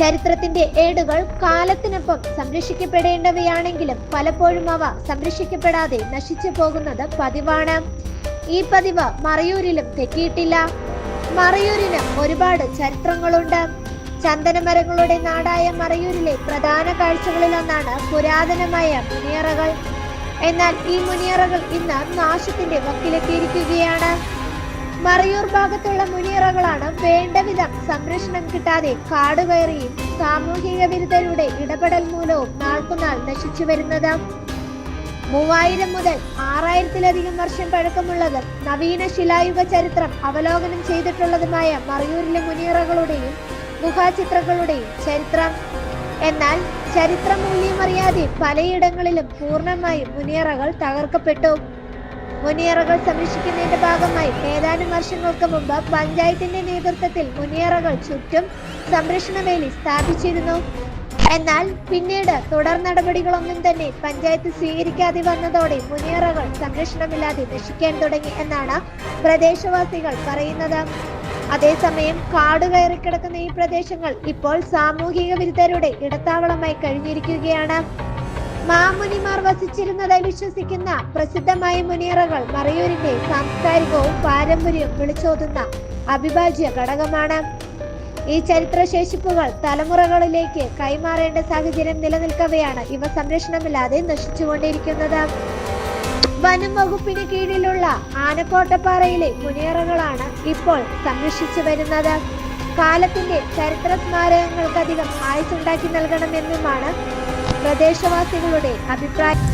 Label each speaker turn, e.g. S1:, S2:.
S1: ചരിത്രത്തിന്റെ ഏടുകൾ കാലത്തിനൊപ്പം സംരക്ഷിക്കപ്പെടേണ്ടവയാണെങ്കിലും പലപ്പോഴും അവ സംരക്ഷിക്കപ്പെടാതെ നശിച്ചു പോകുന്നത് പതിവാണ്. ഈ പതിവ് മറയൂരിലും തെറ്റിയിട്ടില്ല. മറയൂരിന് ഒരുപാട് ചരിത്രങ്ങളുണ്ട്. ചന്ദനമരങ്ങളുടെ നാടായ മറയൂരിലെ പ്രധാന കാഴ്ചകളിലൊന്നാണ് പുരാതനമായ മുനിയറകൾ. എന്നാൽ ഈ മുനിയറകൾ ഇന്ന് നാശത്തിന്റെ വക്കിലെത്തിയിരിക്കുകയാണ്. മറയൂർ ഭാഗത്തുള്ള മുനിയറകളാണ് വേണ്ടവിധം സംരക്ഷണം കിട്ടാതെ കാടുകയറിയും സാമൂഹിക വിരുദ്ധരുടെ ഇടപെടൽ മൂലവും നാൾക്കുനാൾ നശിച്ചു വരുന്നത്. മൂവായിരം മുതൽ ആറായിരത്തിലധികം വർഷം പഴക്കമുള്ളതും നവീന ശിലായുഗ ചരിത്രം അവലോകനം ചെയ്തിട്ടുള്ളതുമായ മറയൂരിലെ മുനിയറകളുടെയും ഗുഹാചിത്രങ്ങളുടെയും ചരിത്രം. എന്നാൽ ചരിത്ര മൂല്യമറിയാതെ പലയിടങ്ങളിലും പൂർണമായും മുനിയറകൾ തകർക്കപ്പെട്ടു. മുനിയറകൾ സംരക്ഷിക്കുന്നതിന്റെ ഭാഗമായി ഏതാനും വർഷങ്ങൾക്ക് മുമ്പ് പഞ്ചായത്തിന്റെ നേതൃത്വത്തിൽ മുനിയറകൾ ചുറ്റും സംരക്ഷണ വേലി സ്ഥാപിച്ചിരുന്നു. എന്നാൽ പിന്നീട് തുടർ നടപടികളൊന്നും തന്നെ പഞ്ചായത്ത് സ്വീകരിക്കാതെ വന്നതോടെ മുനിയറകൾ സംരക്ഷണമില്ലാതെ നശിക്കാൻ തുടങ്ങി എന്നാണ് പ്രദേശവാസികൾ പറയുന്നത്. അതേസമയം കാട് കയറിക്കിടക്കുന്ന ഈ പ്രദേശങ്ങൾ ഇപ്പോൾ സാമൂഹിക വിരുദ്ധരുടെ ഇടത്താവളമായി കഴിഞ്ഞിരിക്കുകയാണ്. മാമുനിമാർ വസിച്ചിരുന്നതായി വിശ്വസിക്കുന്ന പ്രസിദ്ധമായ മുനിയറകൾ മറയൂരിന്റെ സാംസ്കാരികവും പാരമ്പര്യവും വിളിച്ചോതുന്ന അവിഭാജ്യ ഘടകമാണ്. ഈ ചരിത്രശേഷിപ്പുകൾ തലമുറകളിലേക്ക് കൈമാറേണ്ട സാഹചര്യം നിലനിൽക്കവെയാണ് ഇവ സംരക്ഷണമില്ലാതെ നശിച്ചുകൊണ്ടിരിക്കുന്നത്. വനം വകുപ്പിന് കീഴിലുള്ള ആനക്കോട്ടപ്പാറയിലെ മുനിയറകളാണ് ഇപ്പോൾ സംരക്ഷിച്ചു വരുന്നത്. കാലത്തിന്റെ ചരിത്ര സ്മാരകങ്ങൾക്കധികം ആയുസുണ്ടാക്കി നൽകണമെന്നുമാണ് പ്രദേശവാസികളുടെ അഭിപ്രായം